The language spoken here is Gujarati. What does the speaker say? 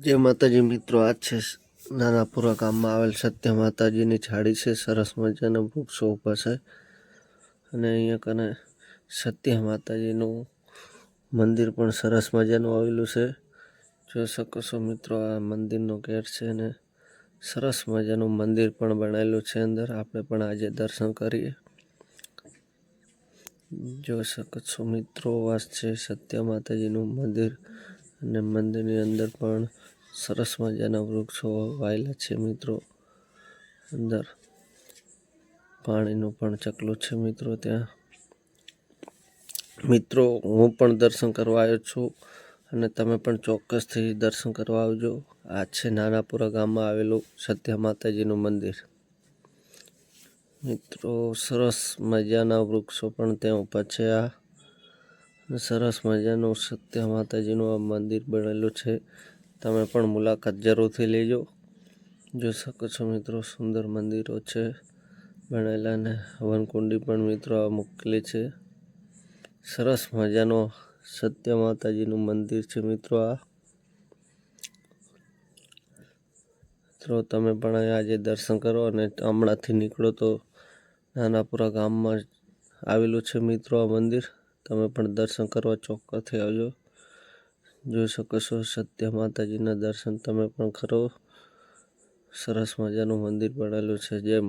જય માતાજી મિત્રો આ છે નાનાપુરા ગામમાં આવેલ સત્ય માતાજીની છાડી છે. સરસ મજાના વૃક્ષો ઊભા છે. અને અહીંયા કને સત્ય માતાજીનું મંદિર પણ સરસ મજાનું આવેલું છે. જોઈ શકો છો મિત્રો આ મંદિરનો ગેટ છે અને સરસ મજાનું મંદિર પણ બનાવેલું છે અંદર. આપણે પણ આજે દર્શન કરીએ. જોઈ શકો છો મિત્રો વાસ છે સત્ય માતાજીનું મંદિર. અને મંદિરની અંદર પણ સરસ મજાના વૃક્ષો વાયેલા છે મિત્રો. અંદર પાણીનું પણ ચકલું છે મિત્રો ત્યાં. મિત્રો, હું પણ દર્શન કરવા આવ્યો છું અને તમે પણ ચોક્કસથી દર્શન કરવા આવજો. આ છે નાનાપુરા ગામમાં આવેલું સત્ય માતાજીનું મંદિર. મિત્રો, સરસ મજાના વૃક્ષો પણ ત્યાં ઊભા છે આ. સરસ મજાનું સત્ય માતાજીનું આ મંદિર બનેલું છે. તમે પણ મુલાકાત જરૂરથી લેજો. જોઈ શકો છો મિત્રો, સુંદર મંદિરો છે બનેલા અને હવનકુંડી પણ મિત્રો આ મૂકેલી છે. સરસ મજાનો સત્ય માતાજીનું મંદિર છે મિત્રો આ. મિત્રો, તમે પણ આજે દર્શન કરો અને હમણાંથી નીકળો તો નાનાપુરા ગામમાં આવેલું છે મિત્રો આ મંદિર. તમે પણ દર્શન કરવા ચોક્કસથી આવજો. જોઈ શકો છો, સત્ય માતાજીના દર્શન. તમે પણ કરો સરસ મજાનું મંદિર બનેલું છે. જય